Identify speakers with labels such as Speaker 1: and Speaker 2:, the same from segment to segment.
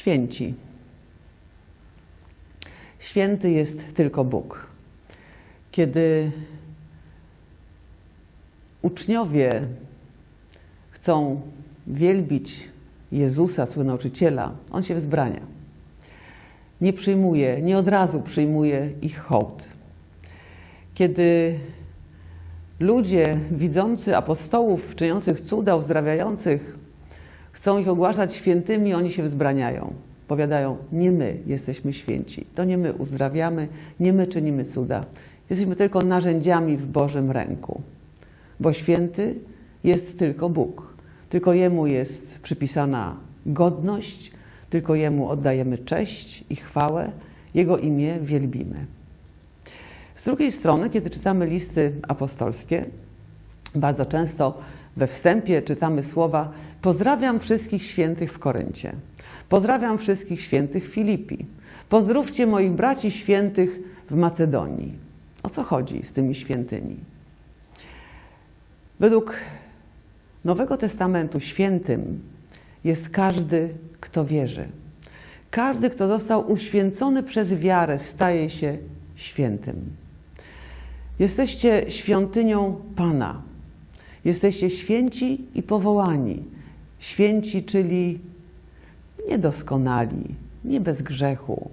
Speaker 1: Święci. Święty jest tylko Bóg. Kiedy uczniowie chcą wielbić Jezusa, swojego nauczyciela, on się wzbrania. Nie przyjmuje, nie od razu przyjmuje ich hołd. Kiedy ludzie widzący apostołów, czyniących cuda, uzdrawiających, chcą ich ogłaszać świętymi, oni się wzbraniają. Powiadają, nie my jesteśmy święci, to nie my uzdrawiamy, nie my czynimy cuda. Jesteśmy tylko narzędziami w Bożym ręku, bo święty jest tylko Bóg. Tylko Jemu jest przypisana godność, tylko Jemu oddajemy cześć i chwałę, Jego imię wielbimy. Z drugiej strony, kiedy czytamy listy apostolskie, bardzo często we wstępie czytamy słowa: Pozdrawiam wszystkich świętych w Koryncie, pozdrawiam wszystkich świętych w Filipi, pozdrówcie moich braci świętych w Macedonii. O co chodzi z tymi świętymi? Według Nowego Testamentu świętym jest każdy, kto wierzy. Każdy, kto został uświęcony przez wiarę, staje się świętym. Jesteście świątynią Pana. Jesteście święci i powołani. Święci, czyli niedoskonali, nie bez grzechu,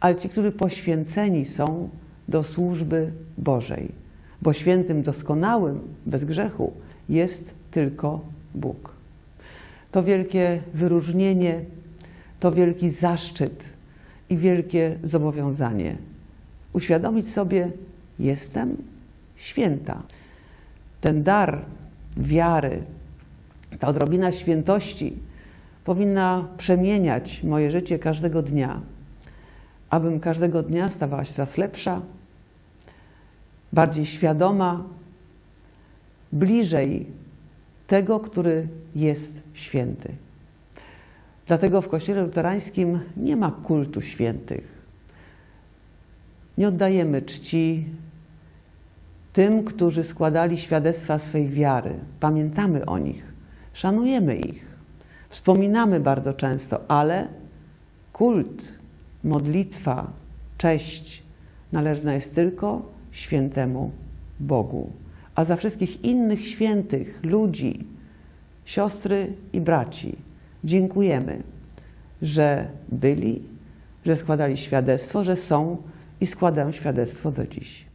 Speaker 1: ale ci, którzy poświęceni są do służby Bożej. Bo świętym, doskonałym, bez grzechu jest tylko Bóg. To wielkie wyróżnienie, to wielki zaszczyt i wielkie zobowiązanie. Uświadomić sobie, jestem święta. Ten dar wiary, ta odrobina świętości powinna przemieniać moje życie każdego dnia, abym każdego dnia stawała się coraz lepsza, bardziej świadoma, bliżej tego, który jest święty. Dlatego w Kościele Luterańskim nie ma kultu świętych. Nie oddajemy czci tym, którzy składali świadectwa swej wiary. Pamiętamy o nich, szanujemy ich, wspominamy bardzo często, ale kult, modlitwa, cześć należna jest tylko świętemu Bogu. A za wszystkich innych świętych ludzi, siostry i braci, dziękujemy, że byli, że składali świadectwo, że są i składają świadectwo do dziś.